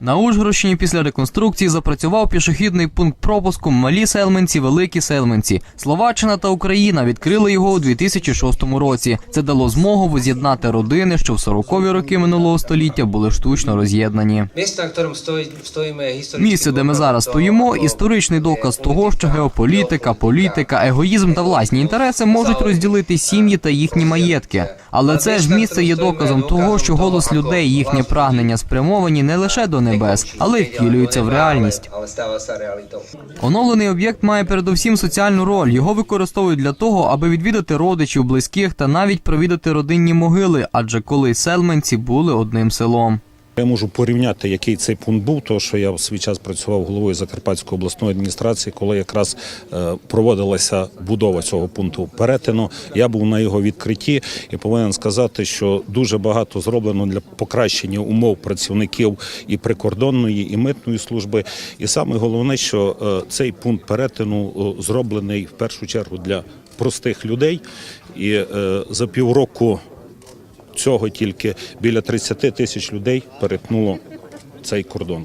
На Ужгородщині після реконструкції запрацював пішохідний пункт пропуску Малі Селменці, Великі Селменці. Словаччина та Україна відкрили його у 2006 році. Це дало змогу воз'єднати родини, що в 40-ві роки минулого століття були штучно роз'єднані. Місце, де ми зараз стоїмо, історичний доказ того, що геополітика, політика, егоїзм та власні інтереси можуть розділити сім'ї та їхні маєтки. Але це ж місце є доказом того, що голос людей, їхнє прагнення спрямовані не лише до небес, але й втілюються в реальність. Оновлений об'єкт має передусім соціальну роль. Його використовують для того, аби відвідати родичів, близьких та навіть провідати родинні могили, адже колись селменці були одним селом. Я можу порівняти, який цей пункт був, тому що я в свій час працював головою Закарпатської обласної адміністрації, коли якраз е, проводилася будова цього пункту перетину. Я був на його відкритті і повинен сказати, що дуже багато зроблено для покращення умов працівників і прикордонної, і митної служби. І саме головне, що е, цей пункт перетину е, зроблений в першу чергу для простих людей. І за півроку цього тільки біля 30 тисяч людей перетнуло цей кордон.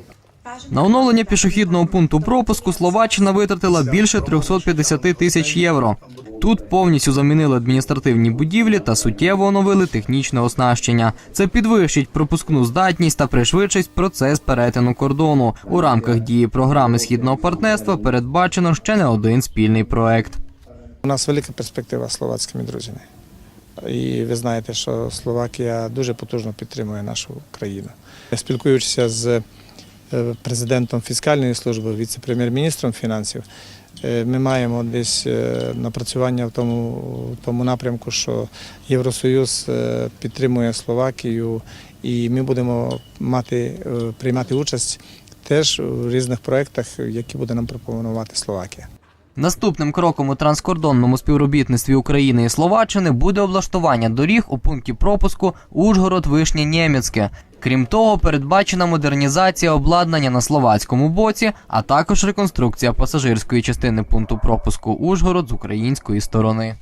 На оновлення пішохідного пункту пропуску Словаччина витратила більше 350 тисяч євро. Тут повністю замінили адміністративні будівлі та суттєво оновили технічне оснащення. Це підвищить пропускну здатність та пришвидшить процес перетину кордону. У рамках дії програми східного партнерства передбачено ще не один спільний проект. У нас велика перспектива з словацькими друзями. І ви знаєте, що Словакія дуже потужно підтримує нашу країну. Спілкуючися з е, президентом фіскальної служби, віце-прем'єр-міністром фінансів, е, ми маємо десь е, напрацювання в тому, в тому напрямку, що Євросоюз підтримує Словакію, і ми будемо мати, приймати участь теж у різних проєктах, які буде нам пропонувати Словакія. Наступним кроком у транскордонному співробітництві України і Словаччини буде облаштування доріг у пункті пропуску Ужгород Вишнє Нємецьке. Крім того, передбачена модернізація обладнання на словацькому боці, а також реконструкція пасажирської частини пункту пропуску Ужгород з української сторони.